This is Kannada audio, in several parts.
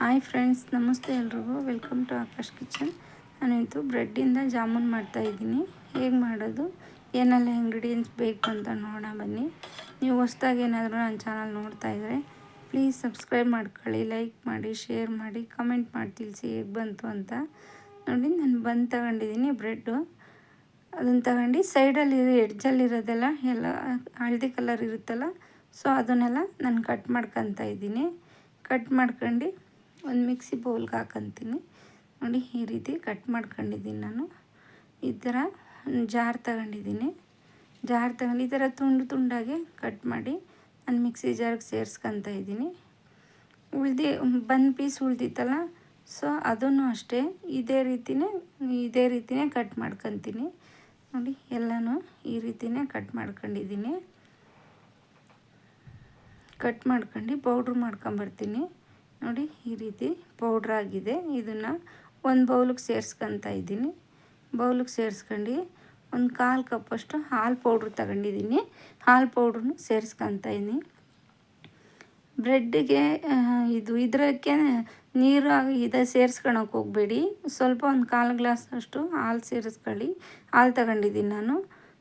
ಹಾಯ್ ಫ್ರೆಂಡ್ಸ್ ನಮಸ್ತೆ ಎಲ್ರಿಗೂ. ವೆಲ್ಕಮ್ ಟು ಆಕಾಶ್ ಕಿಚನ್ ನಾನಿವತ್ತು ಬ್ರೆಡ್ಡಿಂದ ಜಾಮೂನ್ ಮಾಡ್ತಾಯಿದ್ದೀನಿ ಹೇಗೆ ಮಾಡೋದು? ಏನೆಲ್ಲ ಇಂಗ್ರೀಡಿಯೆಂಟ್ಸ್ ಬೇಕು ಅಂತ ನೋಡೋಣ ಬನ್ನಿ. ನೀವು ಹೊಸ್ದಾಗಿ ಏನಾದರೂ ನನ್ನ ಚಾನಲ್ ನೋಡ್ತಾ ಇದ್ದರೆ ಪ್ಲೀಸ್ ಸಬ್ಸ್ಕ್ರೈಬ್ ಮಾಡ್ಕೊಳ್ಳಿ ಲೈಕ್ ಮಾಡಿ ಶೇರ್ ಮಾಡಿ ಕಮೆಂಟ್ ಮಾಡಿ ತಿಳಿಸಿ ಹೇಗೆ ಬಂತು ಅಂತ. ನೋಡಿ, ನಾನು ಬಂದು ತಗೊಂಡಿದ್ದೀನಿ ಬ್ರೆಡ್ಡು. ಅದನ್ನು ತಗೊಂಡು ಸೈಡಲ್ಲಿ ಎಡ್ಜಲ್ಲಿರೋದೆಲ್ಲ ಎಲ್ಲ ಹಳದಿ ಕಲರ್ ಇರುತ್ತಲ್ಲ ಸೊ ಅದನ್ನೆಲ್ಲ ನಾನು ಕಟ್ ಮಾಡ್ಕೊತ ಇದ್ದೀನಿ. ಕಟ್ ಮಾಡ್ಕೊಂಡು ಒಂದು ಮಿಕ್ಸಿ ಬೌಲ್ಗೆ ಹಾಕಂತೀನಿ. ನೋಡಿ, ಈ ರೀತಿ ಕಟ್ ಮಾಡ್ಕೊಂಡಿದ್ದೀನಿ ನಾನು. ಈ ಥರ ಜಾರ್ ತಗೊಂಡಿದ್ದೀನಿ. ಜಾರ್ ತಗೊಂಡು ಈ ಥರ ತುಂಡು ತುಂಡಾಗಿ ಕಟ್ ಮಾಡಿ ನಾನು ಮಿಕ್ಸಿ ಜಾರ್ಗೆ ಸೇರಿಸ್ಕೊತ ಇದ್ದೀನಿ. ಉಳಿದಿ, ಬಂದು ಪೀಸ್ ಉಳ್ದಿತ್ತಲ್ಲ, ಸೊ ಅದನ್ನು ಅಷ್ಟೇ ಇದೇ ರೀತಿಯೇ ಇದೇ ರೀತಿಯೇ ಕಟ್ ಮಾಡ್ಕೊತೀನಿ. ನೋಡಿ, ಎಲ್ಲನೂ ಈ ರೀತಿಯೇ ಕಟ್ ಮಾಡ್ಕೊಂಡಿದ್ದೀನಿ. ಕಟ್ ಮಾಡ್ಕೊಂಡು ಪೌಡ್ರ್ ಮಾಡ್ಕೊಂಬರ್ತೀನಿ. ನೋಡಿ, ಈ ರೀತಿ ಪೌಡ್ರ್ ಆಗಿದೆ. ಇದನ್ನು ಒಂದು ಬೌಲಿಗೆ ಸೇರಿಸ್ಕೊತ ಇದ್ದೀನಿ. ಬೌಲಿಗೆ ಸೇರಿಸ್ಕೊಂಡು ಒಂದು ಕಾಲು ಕಪ್ಪಷ್ಟು ಹಾಲು ಪೌಡ್ರ್ ತಗೊಂಡಿದ್ದೀನಿ. ಹಾಲು ಪೌಡ್ರನ್ನು ಸೇರಿಸ್ಕೊತ ಇದ್ದೀನಿ. ಬ್ರೆಡ್ಗೆ ಇದು ಇದಕ್ಕೆ ನೀರು ಇದು ಸೇರಿಸ್ಕೊಳಕ್ಕೆ ಹೋಗಬೇಡಿ. ಸ್ವಲ್ಪ ಒಂದು ಕಾಲು ಗ್ಲಾಸ್ ಅಷ್ಟು ಹಾಲು ಸೇರಿಸ್ಕೊಳ್ಳಿ. ಹಾಲು ತಗೊಂಡಿದ್ದೀನಿ ನಾನು.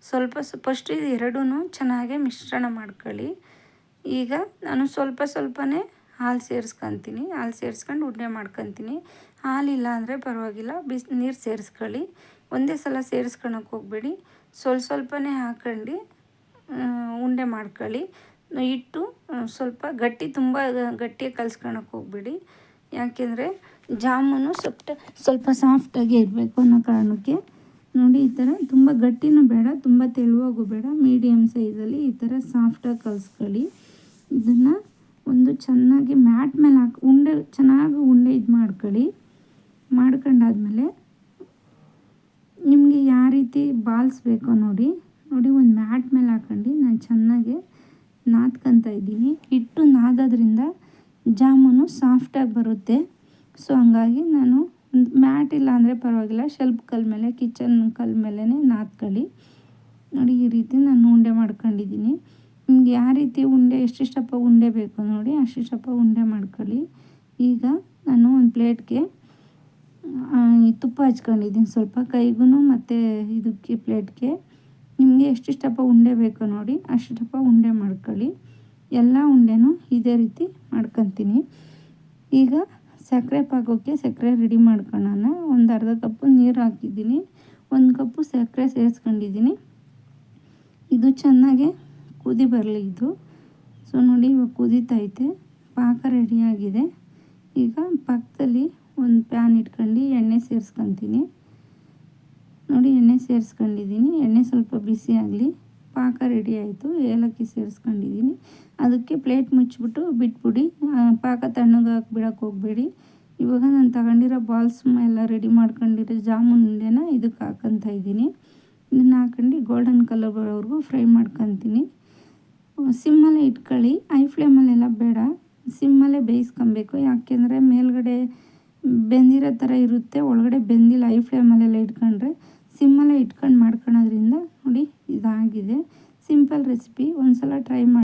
ಸ್ವಲ್ಪ ಫಸ್ಟ್ ಇದು ಎರಡೂ ಚೆನ್ನಾಗಿ ಮಿಶ್ರಣ ಮಾಡ್ಕೊಳ್ಳಿ. ಈಗ ನಾನು ಸ್ವಲ್ಪ ಸ್ವಲ್ಪನೇ ಹಾಲು ಸೇರಿಸ್ಕೊತೀನಿ. ಹಾಲು ಸೇರಿಸ್ಕೊಂಡು ಉಂಡೆ ಮಾಡ್ಕೊತೀನಿ. ಹಾಲಿಲ್ಲ ಅಂದರೆ ಪರವಾಗಿಲ್ಲ. ಬಿಸಿ, ನೀರು ಸೇರಿಸ್ಕೊಳ್ಳಿ. ಒಂದೇ ಸಲ ಸೇರಿಸ್ಕೊಳಕ್ಕೆ ಹೋಗಬೇಡಿ. ಸ್ವಲ್ಪ ಸ್ವಲ್ಪನೇ ಹಾಕೊಂಡು ಉಂಡೆ ಮಾಡ್ಕೊಳ್ಳಿ. ಇಟ್ಟು ಸ್ವಲ್ಪ ಗಟ್ಟಿ ತುಂಬ ಗಟ್ಟಿಯಾಗಿ ಕಲ್ಸ್ಕೊಳಕ್ಕೆ ಹೋಗಬೇಡಿ. ಯಾಕೆಂದರೆ ಜಾಮೂನು ಸ್ವಲ್ಪ ಸ್ವಲ್ಪ ಸಾಫ್ಟಾಗಿ ಇರಬೇಕು ಅನ್ನೋ ಕಾರಣಕ್ಕೆ. ನೋಡಿ, ಈ ಥರ ತುಂಬ ಗಟ್ಟಿನೂ ಬೇಡ, ತುಂಬ ತೆಳುವಾಗೂ ಬೇಡ. ಮೀಡಿಯಮ್ ಸೈಜಲ್ಲಿ ಈ ಥರ ಸಾಫ್ಟಾಗಿ ಕಲಿಸ್ಕೊಳ್ಳಿ. ಇದನ್ನು ಚೆನ್ನಾಗಿ ಮ್ಯಾಟ್ ಮೇಲೆ ಹಾಕಿ ಉಂಡೆ ಚೆನ್ನಾಗಿ ಉಂಡೆ ಇದು ಮಾಡ್ಕೊಳ್ಳಿ. ಮಾಡ್ಕೊಂಡಾದ್ಮೇಲೆ ನಿಮಗೆ ಯಾವ ರೀತಿ ಬಾಲ್ಸ್ ಬೇಕೋ ನೋಡಿ ನೋಡಿ ಒಂದು ಮ್ಯಾಟ್ ಮೇಲೆ ಹಾಕೊಂಡು ನಾನು ಚೆನ್ನಾಗಿ ನಾದ್ಕೊತ ಇದ್ದೀನಿ. ಹಿಟ್ಟು ನಾದೋದ್ರಿಂದ ಜಾಮೂನು ಸಾಫ್ಟಾಗಿ ಬರುತ್ತೆ. ಸೊ ಹಂಗಾಗಿ ನಾನು ಮ್ಯಾಟ್ ಇಲ್ಲ ಅಂದರೆ ಪರವಾಗಿಲ್ಲ ಶೆಲ್ಫ್ ಕಲ್ ಮೇಲೆ, ಕಿಚನ್ ಕಲ್ ಮೇಲೇ ನಾದ್ಕೊಳ್ಳಿ. ನೋಡಿ ಈ ರೀತಿ ನಾನು ಉಂಡೆ ಮಾಡ್ಕೊಂಡಿದ್ದೀನಿ. ನಿಮ್ಗೆ ಯಾವ ರೀತಿ ಉಂಡೆ ಎಷ್ಟಿಷ್ಟಪ್ಪ ಉಂಡೆ ಬೇಕು ನೋಡಿ ಅಷ್ಟಿಷ್ಟಪ್ಪ ಉಂಡೆ ಮಾಡ್ಕೊಳ್ಳಿ. ಈಗ ನಾನು ಒಂದು ಪ್ಲೇಟ್ಗೆ ತುಪ್ಪ ಹಚ್ಕೊಂಡಿದ್ದೀನಿ. ಸ್ವಲ್ಪ ಕೈಗೂ ಮತ್ತು ಇದಕ್ಕೆ ಪ್ಲೇಟ್ಗೆ. ನಿಮಗೆ ಎಷ್ಟಿಷ್ಟಪ್ಪ ಉಂಡೆ ಬೇಕು ನೋಡಿ ಅಷ್ಟಿಷ್ಟಪ್ಪ ಉಂಡೆ ಮಾಡ್ಕೊಳ್ಳಿ. ಎಲ್ಲ ಉಂಡೆನೂ ಇದೇ ರೀತಿ ಮಾಡ್ಕೊತೀನಿ. ಈಗ ಸಕ್ಕರೆ ಪಾಕೋಕ್ಕೆ ಸಕ್ಕರೆ ರೆಡಿ ಮಾಡ್ಕೊಳ್ಳೋಣ. ಒಂದು ಅರ್ಧ ಕಪ್ಪು ನೀರು ಹಾಕಿದ್ದೀನಿ. ಒಂದು ಕಪ್ಪು ಸಕ್ಕರೆ ಸೇರಿಸ್ಕೊಂಡಿದ್ದೀನಿ. ಇದು ಚೆನ್ನಾಗೆ ಕುದಿ ಬರಲಿ ಇದು. ಸೊ ನೋಡಿ ಇವಾಗ ಕುದೀತೈತೆ. ಪಾಕ ರೆಡಿಯಾಗಿದೆ. ಈಗ ಪಕ್ಕದಲ್ಲಿ ಒಂದು ಪ್ಯಾನ್ ಇಟ್ಕೊಂಡು ಎಣ್ಣೆ ಸೇರಿಸ್ಕೊತೀನಿ. ನೋಡಿ ಎಣ್ಣೆ ಸೇರಿಸ್ಕೊಂಡಿದ್ದೀನಿ. ಎಣ್ಣೆ ಸ್ವಲ್ಪ ಬಿಸಿ ಆಗಲಿ. ಪಾಕ ರೆಡಿ ಆಯಿತು. ಏಲಕ್ಕಿ ಸೇರಿಸ್ಕೊಂಡಿದ್ದೀನಿ. ಅದಕ್ಕೆ ಪ್ಲೇಟ್ ಮುಚ್ಚಿಬಿಟ್ಟು ಬಿಟ್ಬಿಡಿ. ಪಾಕ ತಣ್ಣಗೆ ಹಾಕ್ಬಿಡಕ್ಕೆ ಹೋಗಬೇಡಿ. ಇವಾಗ ನಾನು ತಗೊಂಡಿರೋ ಬಾಲ್ಸ್ ಎಲ್ಲ ರೆಡಿ ಮಾಡ್ಕೊಂಡಿರೋ ಜಾಮೂನ್ ಉಂಡೆನ ಇದಕ್ಕೆ ಹಾಕೊತ ಇದ್ದೀನಿ. ಇದನ್ನು ಹಾಕೊಂಡು ಗೋಲ್ಡನ್ ಕಲರ್ ಬರೋವರೆಗೂ ಫ್ರೈ ಮಾಡ್ಕೊತೀನಿ. ಸಿಮ್ಮಲ್ಲೇ ಇಟ್ಕೊಳ್ಳಿ. ಐ ಫ್ಲೇಮಲ್ಲೆಲ್ಲ ಬೇಡ. ಸಿಮ್ಮಲ್ಲೇ ಬೇಯಿಸ್ಕೊಬೇಕು. ಯಾಕೆಂದರೆ ಮೇಲ್ಗಡೆ ಬೆಂದಿರೋ ಥರ ಇರುತ್ತೆ. ಒಳಗಡೆ ಬೆಂದಿಲ್ಲ ಐ ಫ್ಲೇಮಲ್ಲೆಲ್ಲ ಇಟ್ಕೊಂಡ್ರೆ ಸಿಮ್ಮಲ್ಲೇ ಇಟ್ಕೊಂಡು ಮಾಡ್ಕೊಳೋದ್ರಿಂದ ನೋಡಿ ಇದಾಗಿದೆ. Simple recipe. ಒಂದು ಸಲ ಟ್ರೈ ಮಾಡಿ.